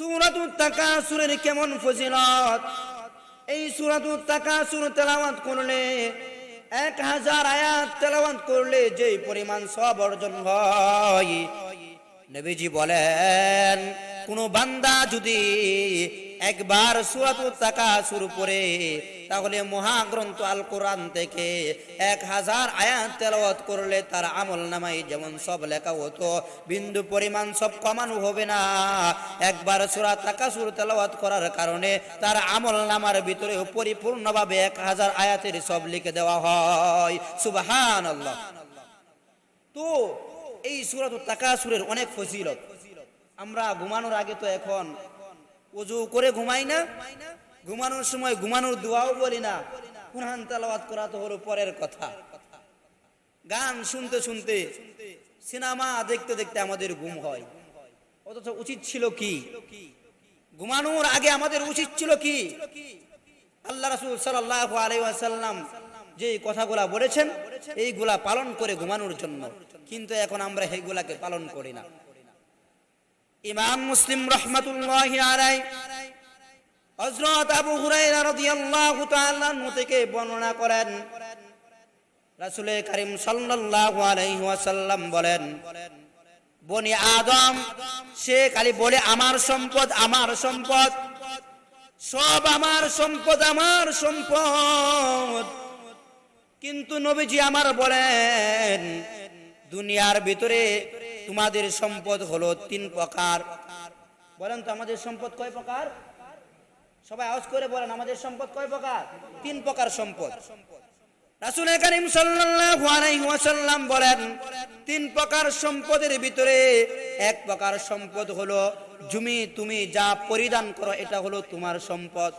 সুরাতুল তাকাসুরের কেমন ফজিলত? এই সুরাতুল তাকাসুর তেলাওয়াত করলে, এক হাজার আয়াত তেলাওয়াত করলে যে পরিমাণ সব অর্জন হয়। নবীজি বলেন, কোন বান্দা যদি একবার সুরাতুল তাকাসুর পড়ে তাহলে মহাগ্রন্থ আল কোরআন থেকে এক হাজার আয়াত তেলাওয়াত করলে তার আমল নামাই যেমন সব লেখা হতো। বিন্দু পরিমাণ সব কমানো হবে না। একবার সুরা তাকাসুর তেলাওয়াত করার কারণে তার আমল নামার ভিতরে পরিপূর্ণভাবে এক হাজার আয়াতের সব লিখে দেওয়া হয়। সুবাহান তো এই সুরাত তাকাসুরের অনেক ফজিলত। আমরা ঘুমানোর আগে তো এখন উজু করে ঘুমাই না? ঘুমানোর সময় ঘুমানোর দোয়াও বলি না। কুরআন তেলাওয়াত করা তো হলো পরের কথা। গান শুনতে শুনতে, সিনেমা দেখতে দেখতে আমাদের ঘুম হয়। অথচ উচিত ছিল কি? ঘুমানোর আগে আমাদের উচিত ছিল কি? আল্লাহ রাসূল সাল্লাল্লাহু আলাইহি ওয়াসাল্লাম যে কথাগুলা বলেছেন, এইগুলা পালন করে ঘুমানোর জন্য। কিন্তু এখন আমরা এইগুলাকে পালন করি না। ইমাম মুসলিম রহমাতুল্লাহি আলাইহি হযরত আবু হুরায়রা রাদিয়াল্লাহু তাআলা থেকে বর্ণনা করেন। রাসূল করিম সাল্লাল্লাহু আলাইহি ওয়াসাল্লাম বলেন, বনি আদম, সে খালি বলে, আমার সম্পদ আমার সম্পদ, সব আমার সম্পদ আমার সম্পদ। কিন্তু নবীজি আমার বলেন, দুনিয়ার ভিতরে তোমাদের সম্পদ হলো তিন প্রকার। বলেন তো, আমাদের সম্পদ কয় প্রকার? সবাই আওয়াজ করে বলেন, আমাদের সম্পদ কয় প্রকার? তিন প্রকার সম্পদ। রাসূল করিম সাল্লাল্লাহু আলাইহি ওয়াসাল্লাম বলেন, তিন প্রকার সম্পদের ভিতরে এক প্রকার সম্পদ হলো জমি, তুমি যা পরিধান করো, এটা হলো তোমার সম্পদ।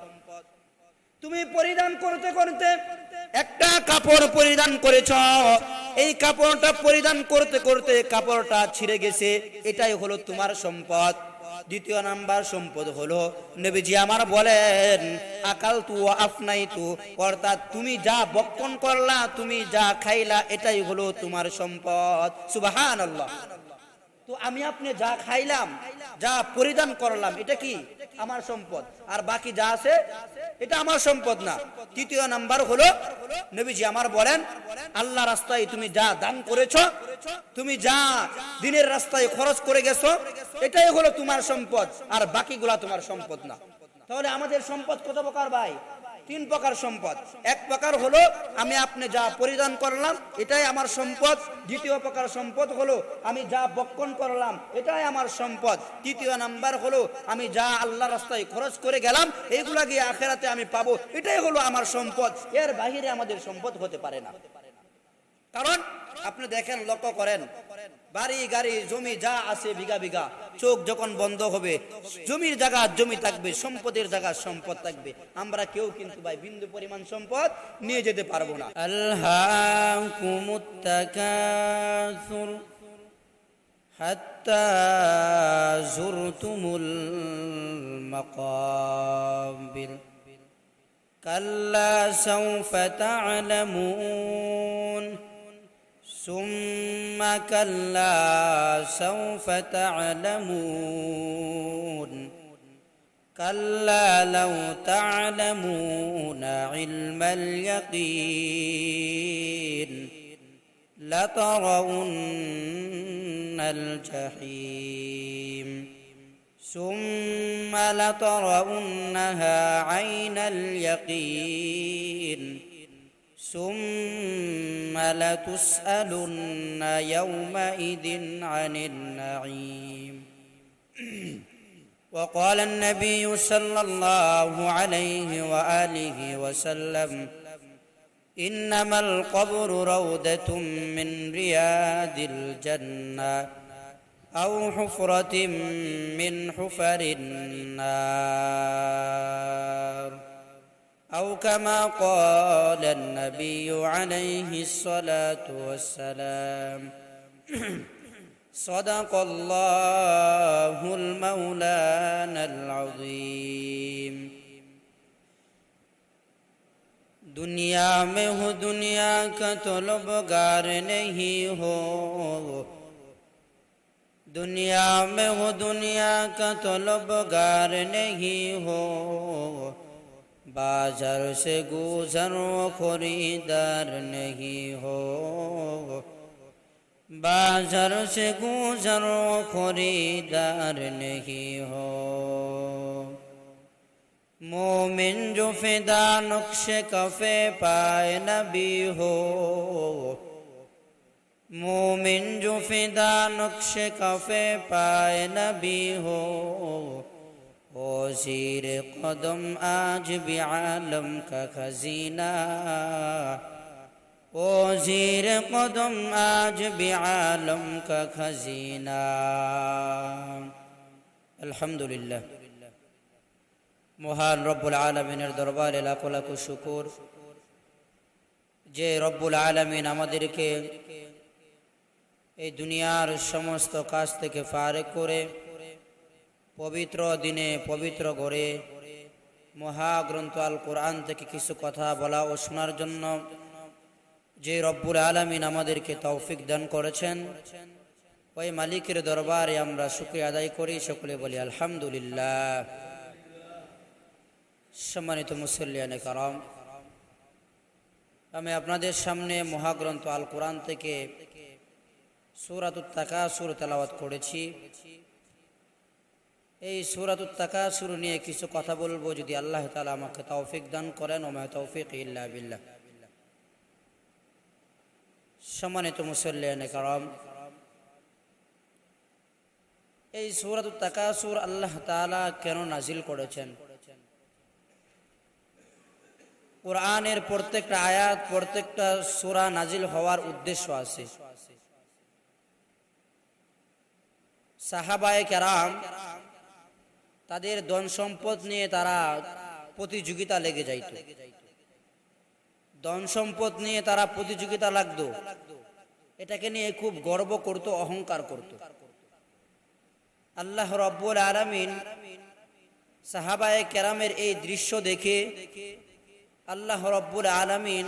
তুমি পরিধান করতে করতে একটা কাপড় পরিধান করেছ, এই কাপড়টা পরিধান করতে করতে কাপড়টা ছিঁড়ে গেছে, এটাই হলো তোমার সম্পদ। দ্বিতীয় নাম্বার সম্পদ হলো, নবীজি আমার বলেন আকাল তু আফনাই তু অর্থাৎ তুমি যা বক্ষণ করলা, তুমি যা খাইলা, এটাই হলো তোমার সম্পদ। সুবাহান আল্লাহ তো আমি আপনি যা খাইলাম, যা পরিধান করলাম, এটা কি? আমার সম্পদ। আর বাকি যা আছে, এটা আমার সম্পদ না। তৃতীয় নাম্বার হলো, নবীজি আমার বলেন, আল্লাহ রাস্তায় তুমি যা দান করেছ, তুমি যা দিনের রাস্তায় খরচ করে গেছো, এটাই হলো তোমার সম্পদ। আর বাকিগুলা তোমার সম্পদ না। তাহলে আমাদের সম্পদ কত প্রকার ভাই? তিন প্রকার সম্পদ। এক প্রকার হলো, আমি আপনি যা পরিধান করলাম, এটাই আমার সম্পদ। দ্বিতীয় প্রকার সম্পদ হলো, আমি যা বক্ষণ করলাম, এটাই আমার সম্পদ। তৃতীয় নাম্বার হলো, আমি যা আল্লাহ রাস্তায় খরচ করে গেলাম এইগুলা গিয়ে আখেরাতে আমি পাবো। এটাই হলো আমার সম্পদ। এর বাহিরে আমাদের সম্পদ হতে পারে না। কারণ, আপনি দেখেন, লক্ষ্য করেন বাড়ি গাড়ি জমি যা আছে বিঘা বিঘা চোখ যখন বন্ধ হবে জমির জায়গা জমি থাকবে সম্পদের জায়গা সম্পদ থাকবে আমরা কেউ কিন্তু ভাই বিন্দু পরিমাণ সম্পদ নিয়ে যেতে পারবো না ألهاكم التكاثر حتى زرتم المقابر كلا سوف تعلمون ثم كلا سوف تعلمون. كلا لو تعلمون علم اليقين لترون الجحيم. ثم لترونها عين اليقين. ثم لتسألن يومئذ عن النعيم. وقال النبي صلى الله عليه وآله وسلم إنما القبر روضة من رياض الجنة أو حفرة من حفر النار. أو كما قال النبي عليه الصلاة والسلام. صدق الله المولان العظيم. دنیا میں ہو دنیا کا طلبگار نہیں ہو دنیا میں ہو دنیا کا طلبگار نہیں ہو बाजार से गुजर वो खरीदार नहीं हो बाजार से गुजर वो खरीदार नहीं हो मोमिन जो फिदा नक्श कफे पाए नबी हो मोमिन जो फिदा नक्श कफे पाए नबी हो ओ जीर कदम आज भी आलम का खजीना ओ जीर कदम आज भी आलम का खजीना अल्हम्दुलिल्लाह মহান রব্বুল আলমিনের দরবারে লাখো লাখো শুকুর যে রব্বুল আলমিন আমাদেরকে এই দুনিয়ার সমস্ত কাজ থেকে ফারেক করে পবিত্র দিনে পবিত্র ঘরে মহাগ্রন্থ আল কোরআন থেকে কিছু কথা বলা ও শোনার জন্য যে রব্বুল আলমিন আমাদেরকে তৌফিক দান করেছেন, ওই মালিকের দরবারে আমরা শুক্রিয়া আদায় করি। সকলে বলি আলহামদুলিল্লাহ। সম্মানিত মুসল্লিয়ানে কারাম, আমি আপনাদের সামনে মহাগ্রন্থ আল কোরআন থেকে সুরাতুত তাকা সুর তেলাওয়াত করেছি। এই সুরাতুত তাকা সুর নিয়ে কিছু কথা বলব যদি আল্লাহ তালা আমাকে তৌফিক দান করেন, ওমা তৌফিক ইল্লা বিল্লাহ। সম্মানিত মুসল্লিয়ানে কারাম এই সুরাতুত তাকা সুর আল্লাহ তালা কেন নাজিল করেছেন? কোরআনের প্রত্যেকটা আয়াত, প্রত্যেকটা সুরা নাজিল হওয়ার উদ্দেশ্য আছে। সাহাবায়ে কেরাম তাদের ধন সম্পদ নিয়ে তারা প্রতিযোগিতা লেগে যাইত। ধন সম্পদ নিয়ে তারা প্রতিযোগিতা লাগতো। এটাকে নিয়ে খুব গর্ব করত, অহংকার করত। আল্লাহ রব্বুল আলামিন সাহাবায়ে কেরামের এই দৃশ্য দেখে আল্লাহ রব্বুল আলামিন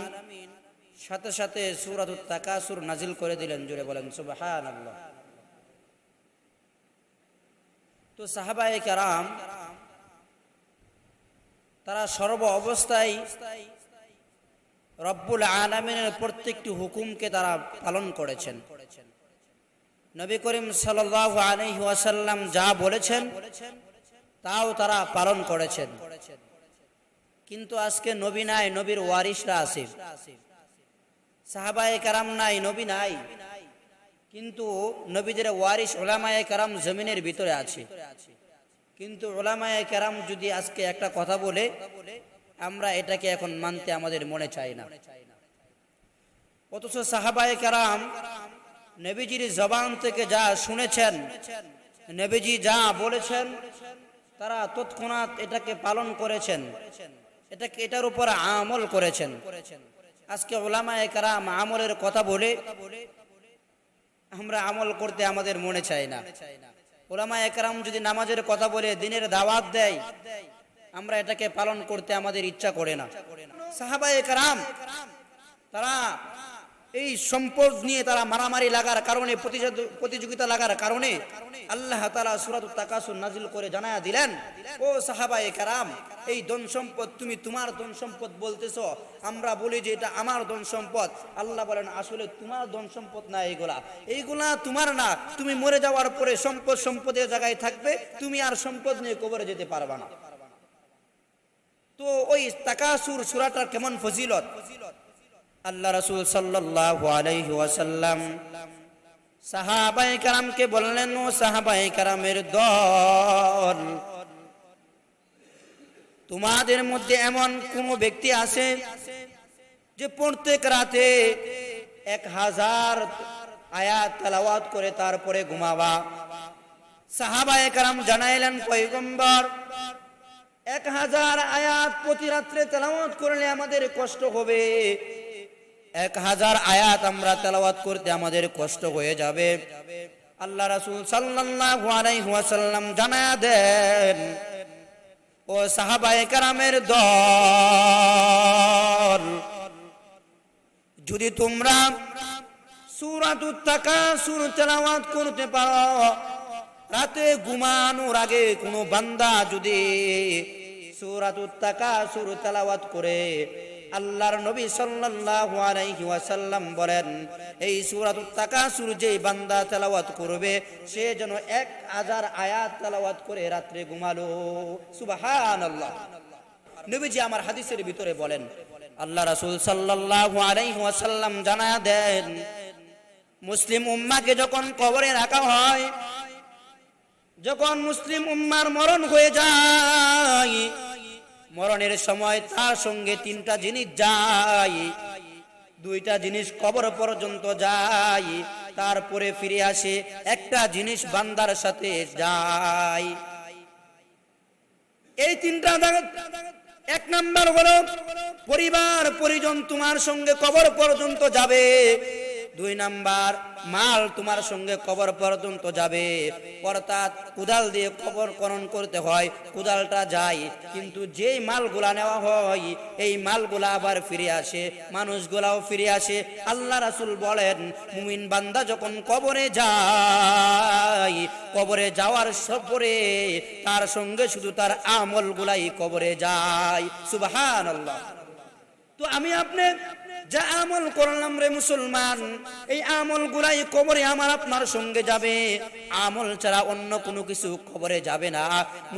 সাথে সাথে সুরাতুত তাকাসুর নাজিল করে দিলেন। জুড়ে বলেন সুবহান আল্লাহ তো সাহাবায়ে কেরাম, তারা সর্ব অবস্থায় রব্বুল আলমিনের প্রত্যেকটি হুকুমকে তারা পালন করেছেন। নবী করিম সাল্লাহ আলহি ওয়াসাল্লাম যা বলেছেন, তাও তারা পালন করেছেন। কিন্তু আজকে নবী নাই, নবীর ওয়ারিসরা আছে। সাহাবায়ে কারাম নাই, নবী নাই। কিন্তু নবীদের ওয়ারিস ওলামায় কারাম জমিনের ভিতরে আছে। কিন্তু ওলামায়ে কারাম যদি আজকে একটা কথা বলে, আমরা এটাকে এখন মানতে আমাদের মনে চাই না। অথচ সাহাবায় কারাম নবীজির জবান থেকে যা শুনেছেন, নবীজি যা বলেছেন, তারা তৎক্ষণাৎ এটাকে পালন করেছেন। এটাকে, এটার উপর আমল করেছেন। আজকে ওলামায় কারাম আমলের কথা বলে আমরা আমল করতে আমাদের মনে চাই না। ওলামা একরাম যদি নামাজের কথা বলে, দিনের দাওয়াত দেয়, আমরা এটাকে পালন করতে আমাদের ইচ্ছা করে না। সাহাবা একরাম, তারা এই সম্পদ নিয়ে তারা মারামারি লাগার কারণে প্রতিযোগিতা লাগার কারণে আল্লাহ তালা সুরাত তাকাসুর নাজিল করে জানায়া দিলেন, ও সাহাবায়ে কারাম, এই ধন সম্পদ তুমি তোমার ধন সম্পদ বলতেছ, আমরা বলি যে এটা আমার ধন সম্পদ। আল্লাহ বলেন, আসলে তোমার ধন সম্পদ না এইগুলা। এইগুলা তোমার না। তুমি মরে যাওয়ার পরে সম্পদ সম্পদের জায়গায় থাকবে, তুমি আর সম্পদ নিয়ে কবরে যেতে পারবা না। তো ওই তাকাসুর সুরাটার কেমন ফজিলত? আল্লাহ রসুল সাল্লাহ সাহাবাই কারামকে বললেন, ও সাহাবাই কারামের দল, তোমাদের মধ্যে এমন কোন ব্যক্তি আছে যে প্রত্যেক রাতে এক হাজার আয়াত তালাওয়াত করে তারপরে ঘুমাবা? সাহাবায়ে কারাম জানাইলেন, পয়গম্বর, এক হাজার আয়াত প্রতি রাত্রে তেলাওয়াত করলে আমাদের কষ্ট হবে। এক হাজার আয়াত আমরা তেলাওয়াত করতে আমাদের কষ্ট হয়ে যাবে। আল্লাহ রাসূল সাল্লাল্লাহু আলাইহি ওয়াসাল্লাম জানায়া দেন, ও সাহাবায়ে কেরামের দল, যদি তোমরা সূরাতুত তাকাসুর তেলাওয়াত করতে পারো, রাতে ঘুমানোর আগে কোনো বান্দা যদি সূরাতুত তাকাসুর তেলাওয়াত করে আল্লাহর নবী সাল্লাল্লাহু আলাইহি ওয়াসাল্লাম বলেন, এই সূরাতুত তাকাসুর যে বান্দা তেলাওয়াত করবে, সে যেন এক হাজার আয়াত তেলাওয়াত করে রাত্রে ঘুমালো। সুবহানাল্লাহ। নবীজি আমার হাদিসের ভিতরে বলেন, আল্লাহ রাসূল সাল্লাল্লাহু আলাইহি ওয়াসাল্লাম জানা দেন, মুসলিম উম্মাকে যখন কবরে রাখা হয়, যখন মুসলিম উম্মার মরণ হয়ে যায় মরণের সময় তার সঙ্গে তিনটা জিনিস যায়। দুইটা জিনিস কবর পর্যন্ত যায়। তারপরে ফিরে আসে, একটা জিনিস বান্দার সাথে যায়। এই তিনটা এক নাম্বার হলো পরিবার পরিজন তোমার সঙ্গে কবর পর্যন্ত যাবে। দুই নাম্বার, মাল তোমার সঙ্গে কবর পর্যন্ত যাবে। অর্থাৎ কুদাল দিয়ে কবর করণ করতে হয়, কুদালটা যায়। কিন্তু যেই মালগুলা নেওয়া হয়, এই মালগুলা আবার ফিরে আসে, মানুষগুলাও ফিরে আসে। আল্লাহ রাসুল বলেন, মুমিন বান্দা যখন কবরে যায়, কবরে যাওয়ার সপরে তার সঙ্গে শুধু তার আমলগুলাই কবরে যায়। সুবাহান আল্লাহ তো আমি আপনি যা আমল করলাম রে মুসলমান, এই আমল গুলাই কবরে আমার আপনার সঙ্গে যাবে। আমল ছাড়া অন্য কোনো কিছু কবরে যাবে না।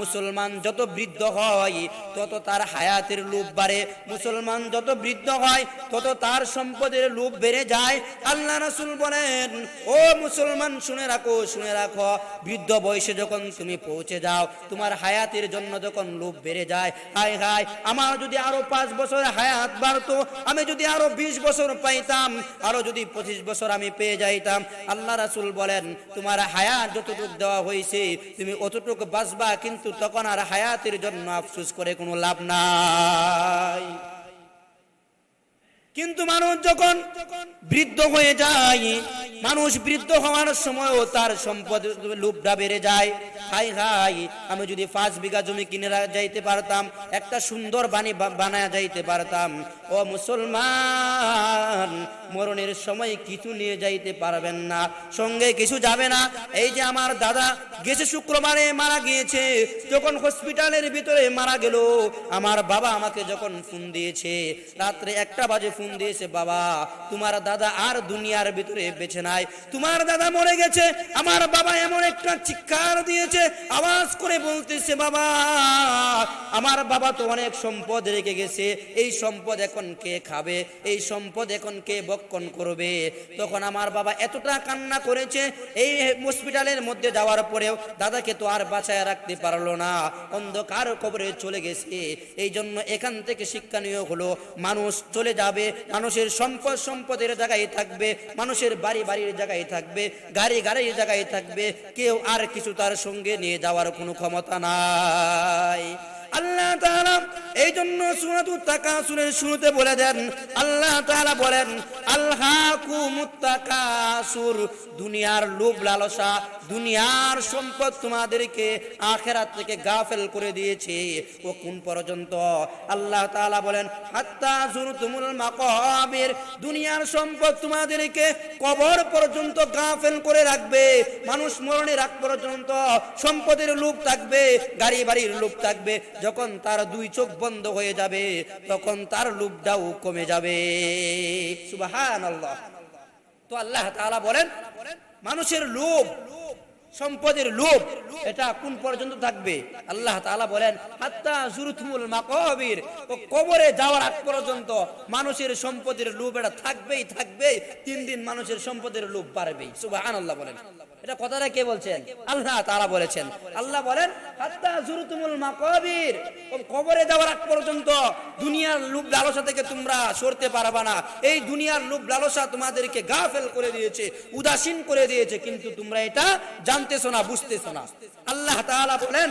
মুসলমান যত বৃদ্ধ হয়, তত তার হায়াতের লোভ বাড়ে। মুসলমান যত বৃদ্ধ হয়, তত তার সম্পদের লোভ বেড়ে যায়। আল্লাহ রাসূল বলেন, ও মুসলমান, শুনে রাখো শুনে রাখো। বৃদ্ধ বয়সে যখন তুমি পৌঁছে যাও, তোমার হায়াতের জন্য যখন লোভ বেড়ে যায়, হায় হায়, আমার যদি আরও পাঁচ বছর হায়াত বাড়তো, আমি যদি আরও বিশ বছর পাইতাম, আরও যদি পঁচিশ বছর আমি পেয়ে যাইতাম, আল্লাহ রাসূল বলেন, তোমার হায়াত যতটুক দেওয়া হয়েছে তুমি অতটুকু বাঁচবা, কিন্তু তখন আর হায়াতের জন্য আফসোস করে কোনো লাভ নাই। কিন্তু মানুষ যখন বৃদ্ধ হয়ে যায়, মানুষ বৃদ্ধ হওয়ার সময়ও তার সম্পদ লোভটা বেড়ে যায়। হাই হাই, আমি যদি পাঁচ বিঘা জমি কিনে যাইতে পারতাম, একটা সুন্দর বাণী বানায় যাইতে পারতাম ও মুসলমান, মরণের সময় কিছু নিয়ে যাইতে পারবেন না, সঙ্গে কিছু যাবে না। এই যে আমার দাদা গেছে শুক্রবারে মারা গিয়েছে, যখন হসপিটালের ভিতরে মারা গেল, আমার বাবা আমাকে যখন ফোন দিয়েছে, রাত্রে একটা বাজে ফোন দিয়েছে, বাবা, তোমার দাদা আর দুনিয়ার ভিতরে বেছে নাই, তোমার দাদা মরে গেছে, আমার বাবা এমন একটা চিৎকার দিয়েছে, আওয়াজ করে বলতেছে, বাবা, আমার বাবা তো অনেক সম্পদ রেখে গেছে, এই সম্পদ এখন কে খাবে? এই সম্পদ এখন কে বক্ষণ করবে? তখন আমার বাবা এতটা কান্না করেছে, এই হসপিটালের মধ্যে যাওয়ার পরেও দাদাকে তো আর বাঁচায় রাখতে পারল না। অন্ধকার কবরে চলে গেছে। এই জন্য এখান থেকে শিক্ষা শিক্ষণীয় হলো, মানুষ চলে যাবে, মানুষের সম্পদ সম্পদের জায়গায় থাকবে, মানুষের বাড়ি বাড়ির জায়গায় থাকবে, গাড়ি গাড়ির জায়গায় থাকবে, কেউ আর কিছু তার সঙ্গে নিয়ে যাওয়ার কোনো ক্ষমতা নাই। আল্লাহ তাআলা এই জন্য সুরাতু তাকাসুরের শুরুতে বলে দেন, আল্লাহ তাআলা বলেন আল্লাহকুমুত তাকাসুর দুনিয়ার লোভ লালসা, দুনিয়ার সম্পদ তোমাদেরকে আখেরাত থেকে গাফেল করে দিয়েছে। ও কোন পর্যন্ত? আল্লাহ তাআলা বলেন, হাত্তা জুরতুমুল মাকাবির, দুনিয়ার সম্পদ তোমাদেরকে কবর পর্যন্ত গাফেল করে রাখবে, মানুষ মরণের আগ পর্যন্ত সম্পদের লোভ থাকবে, গাড়ি বাড়ির লোভ থাকবে যখন তার দুই চোখ বন্ধ হয়ে যাবে, তখন তার লোভটাও কমে যাবে। তো আল্লাহ তাআলা বলেন, মানুষের লোভ, সম্পদের লোভ, এটা কোন পর্যন্ত থাকবে? আল্লাহ তাআলা বলেন, হাত্তা জুরুতুমুল মাকাবির, ও কবরে যাওয়ার আগ পর্যন্ত মানুষের সম্পদের লোভ এটা থাকবেই থাকবে তিন দিন মানুষের সম্পদের লোভ বাড়বেই। সুবহানাল্লাহ বলেন। এটা কথাটা কে বলছেন? আল্লাহ তাআলা বলেছেন। আল্লাহ বলেন কবরে যাওয়ার আগ পর্যন্ত দুনিয়ার লোভ লালসা থেকে তোমরা সরতে পারবা না। এই দুনিয়ার লোভ লালসা তোমাদেরকে গাফেল করে দিয়েছে, উদাসীন করে দিয়েছে, কিন্তু তোমরা এটা জানতেছো না, বুঝতেছো না। আল্লাহ তাআলা বলেন,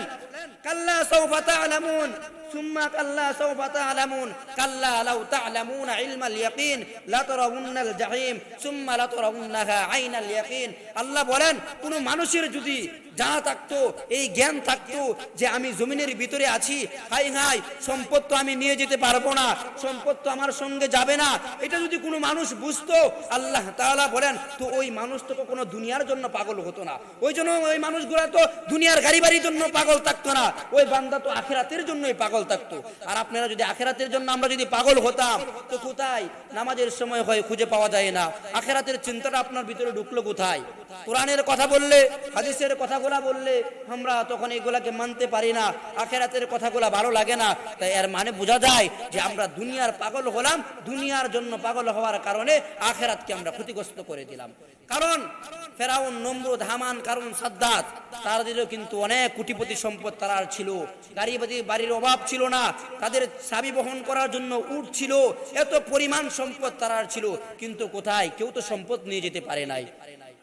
কাল্লা সাউফা তা'লামুন ثم كلا سوف تعلمون كلا لو تعلمون علم اليقين لترون الجحيم ثم لترونها عين اليقين আল্লাহ বলেন কোন মানুষের যদি যা থাকতো, এই জ্ঞান থাকতো যে আমি জমিনের ভিতরে আছি, হাই হাই, সম্পদ তো আমি নিয়ে যেতে পারব না, সম্পদ তো আমার সঙ্গে যাবে না। এটা যদি কোনো মানুষ বুঝতো, আল্লাহ তাআলা বলেন, তো ওই মানুষ তো কখনো দুনিয়ার জন্য পাগল হতো না। ওই জন্য ওই মানুষগুলা তো দুনিয়ার গাড়ি বাড়ির জন্য পাগল থাকতো না। ওই বান্দা তো আখেরাতের জন্যই পাগল থাকতো। আর আপনারা যদি আখেরাতের জন্য আমরা যদি পাগল হতাম, তো কোথায়? নামাজের সময় হয়, খুঁজে পাওয়া যায় না। আখেরাতের চিন্তাটা আপনার ভিতরে ঢুকলো কোথায়? কোরআনের কথা বললে, হাদিসের কথাগুলা বললে আমরা তখন এগুলাকে মানতে পারি না। আখেরাতের কথাগুলা ভালো লাগে না। তাই এর মানে বোঝা যায় যে আমরা দুনিয়ার পাগল হলাম, দুনিয়ার জন্য পাগল হওয়ার কারণে আখেরাতকে আমরা ক্ষতিগ্রস্ত করে দিলাম। কারণ ফেরাউন, নমরুদ, হামান কারণ সাদ্দাত তাদেরও কিন্তু অনেক কোটিপতি সম্পদ তার ছিল। গাড়ি বাড়ি বাড়ির অভাব ছিল না। তাদের চাবি বহন করার জন্য উট ছিল। এত পরিমাণ সম্পদ তার ছিল। কিন্তু কোথায়? কেউ তো সম্পদ নিয়ে যেতে পারে নাই।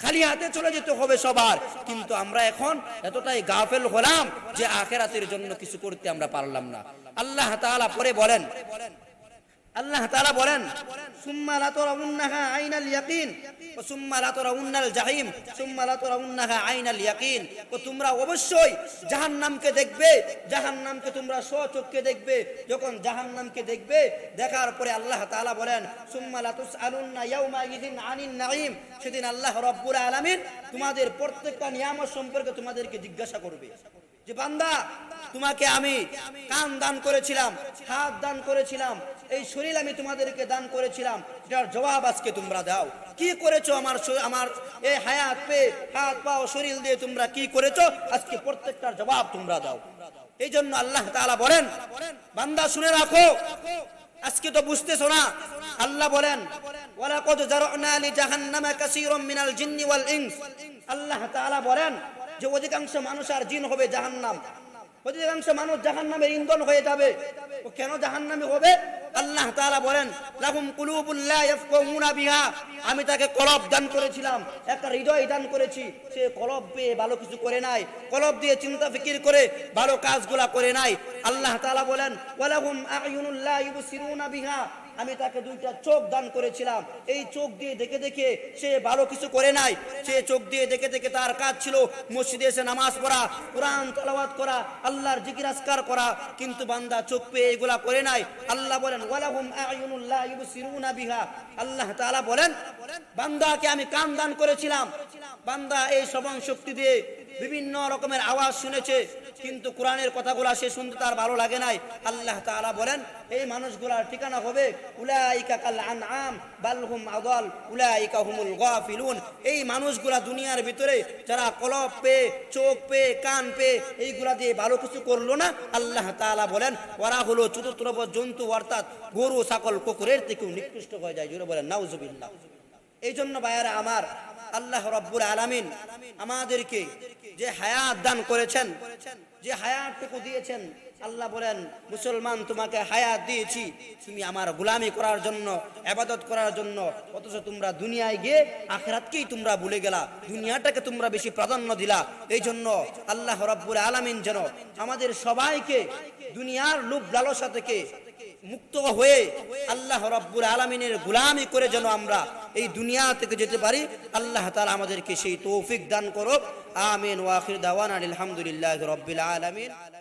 খালি হাতে চলে যেতে হবে সবার। কিন্তু আমরা এখন এতটাই গাফেল হলাম যে আখেরাতের জন্য কিছু করতে আমরা পারলাম না। আল্লাহ তাআলা পরে বলেন আল্লাহ তাআলা বলেন সুম্মা লা তারাউন্নাহা আইনাল ইয়াকিন ও সুম্মা লা তারাউন্নাল জাহিম সুম্মা লা তারাউন্নাহা আইনাল ইয়াকিন ও তোমরা অবশ্যই জাহান্নামকে দেখবে জাহান্নামকে তোমরা স্বচক্ষে দেখবে যখন জাহান্নামকে দেখবে দেখার পরে আল্লাহ তাআলা বলেন সুম্মা লা তুসআলুন্না ইয়াউমা ইযিন আনিন নাঈম সেদিন আল্লাহ রাব্বুল আলামিন তোমাদের প্রত্যেকটা নিয়ামত সম্পর্কে তোমাদেরকে জিজ্ঞাসা করবে। যে বান্দা তোমাকে আমি কান দান করেছিলাম হাত দান করেছিলাম এই শরীর আমি তোমাদেরকে দান করেছিলাম এটার জবাব আজকে তোমরা দাও। কি করেছ আমার আমার এই হায়াত পে হাত পা ও শরীর দিয়ে তোমরা কি করেছ? আজকে প্রত্যেকটার জবাব তোমরা দাও। এই জন্য আল্লাহ তাআলা বলেন, বান্দা শুনে রাখো। আজকে তো বুঝতেছো না, আল্লাহ বলেন, ওয়ালাকাদ জারনা লি জাহান্নামা কাসীরাম মিনাল জিন্নি ওয়াল ইনস। আল্লাহ তাআলা বলেন যে অধিকাংশ মানুষ আর জিন হবে জাহান্নাম। অধিকাংশ মানুষ জাহান্নামের ইন্ধন হয়ে যাবে। ও কেন জাহান্নামে হবে? আল্লাহ তাআলা বলেন, লাহুম কুলুবুল লা ইয়াফকাহুনা বিহা। আমি তাকে কলব দান করেছিলাম, একটা হৃদয় দান করেছি। সে কলব পেয়ে ভালো কিছু করে নাই, কলব দিয়ে চিন্তা ফিকির করে ভালো কাজগুলা করে নাই। আল্লাহ তাআলা বলেন ওয়ালাহুম আমি তাকে দুইটা চোখ দান করেছিলাম। এই চোখ দিয়ে দেখে দেখে সে ভালো কিছু করে নাই। সে চোখ দিয়ে দেখে দেখে তার কাজ ছিল মসজিদে এসে নামাজ পড়া, কোরআন তেলাওয়াত করা, আল্লাহর জিকির করা। কিন্তু বান্দা চোখ পেয়ে এগুলা করে নাই। আল্লাহ বলেন আল্লাহ তাআলা বলেন, বান্দাকে আমি কান দান করেছিলাম। বান্দা এই শ্রবণ শক্তি দিয়ে বিভিন্ন রকমের আওয়াজ শুনেছে, কিন্তু কোরআনের কথাগুলা সে শুনতে তার ভালো লাগে নাই। আল্লাহ তাআলা বলেন, এই মানুষগুলার ঠিকানা হবে, উলাইকা কাল আনআম, বাল হুম আদাল, উলাইকা হুমুল গাফিলুন। এই মানুষগুলা দুনিয়ার ভিতরে, যারা কলব পেয়ে, চোখ পেয়ে, কান পেয়ে, এইগুলা দিয়ে ভালো কিছু করল না, আল্লাহ তাআলা বলেন, ওরা হলো চতুর্থ জন্তু অর্থাৎ গরু, ছাগল, কুকুরের থেকেও নিকৃষ্ট হয়ে যায়। জুড়ে বলেন, নাউজুবিল্লাহ। এই জন্য ভাইয়ারা, আমার আল্লাহ রব্বুল আলামিন আমাদেরকে যে হায়াত দান করেছেন, যে হায়াতটুকু দিয়েছেন, আল্লাহ বলেন, মুসলমান, তোমাকে হায়াত দিয়েছি। তুমি আমার গোলামি করার জন্য, আবাদত করার জন্য, অথচ তোমরা দুনিয়ায় গিয়ে আখরাতকেই তোমরা ভুলে গেলা, দুনিয়াটাকে তোমরা বেশি প্রাধান্য দিলা। এই জন্য আল্লাহ রব্বুল আলামিন যেন আমাদের সবাইকে দুনিয়ার লোভ লালসা থেকে মুক্ত হয়ে আল্লাহ রব্বুল আলমিনের গুলামি করে যেন আমরা এই দুনিয়া থেকে যেতে পারি, আল্লাহ তালা আমাদেরকে সেই তৌফিক দান করো আমিন ওয়াখির দাওয়ান আলহামদুলিল্লাহ রব্বিল আলমিন।